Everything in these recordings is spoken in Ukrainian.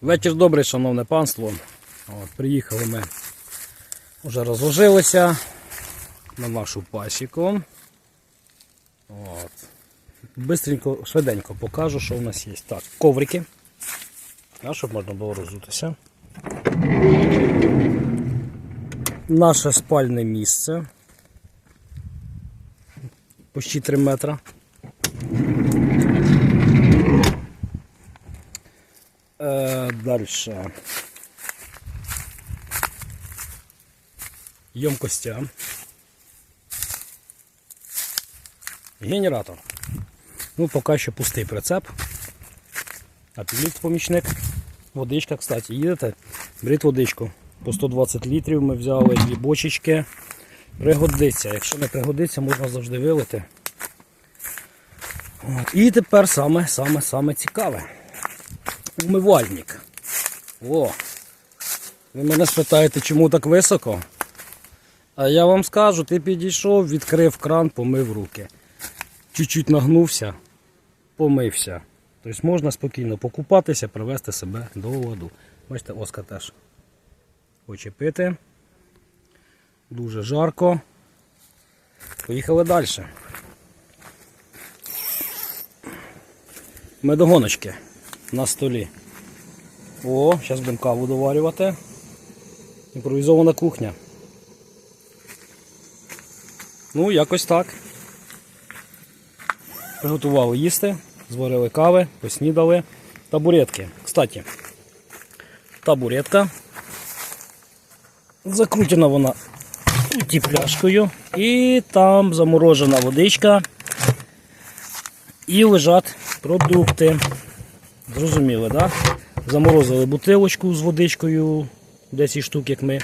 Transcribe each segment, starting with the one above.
Вечір добрий, шановне панство. От, приїхали ми. Вже розложилися на нашу пасіку. От. Бистренько, швиденько покажу, що у нас є. Так, коврики. А, щоб можна було розутися. Наше спальне місце. Почти 3 метра. Дальше. Ємкостя. Генератор. Ну, поки що пустий прицеп. А помічник. Водичка, кстати, їдете, беріть водичку. По 120 літрів ми взяли дві бочечки. Пригодиться. Якщо не пригодиться, можна завжди вилити. От. І тепер саме, саме, саме цікаве. Умивальник. О! Ви мене спитаєте, чому так високо? А я вам скажу, ти підійшов, відкрив кран, помив руки. Чуть-чуть нагнувся, помився. Тобто можна спокійно покупатися, привести себе до ладу. Бачите, Оска теж хоче пити. Дуже жарко. Поїхали далі. Медогоночки на столі. О, зараз будемо каву доварювати. Імпровізована кухня. Ну, якось так. Приготували їсти, зварили кави, поснідали. Табуретки. Кстати, табуретка. Закручена вона пляшкою. І там заморожена водичка. І лежать продукти. Зрозуміли, так? Да? Заморозили бутилочку з водичкою, 10 штук, як ми.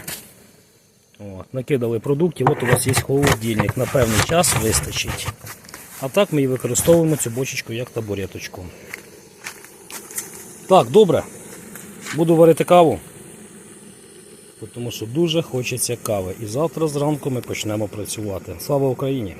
От, накидали продуктів, от у вас є холодильник, на певний час вистачить. А так ми і використовуємо цю бочечку як табуреточку. Так, добре. Буду варити каву. Тому що дуже хочеться кави. І завтра зранку ми почнемо працювати. Слава Україні!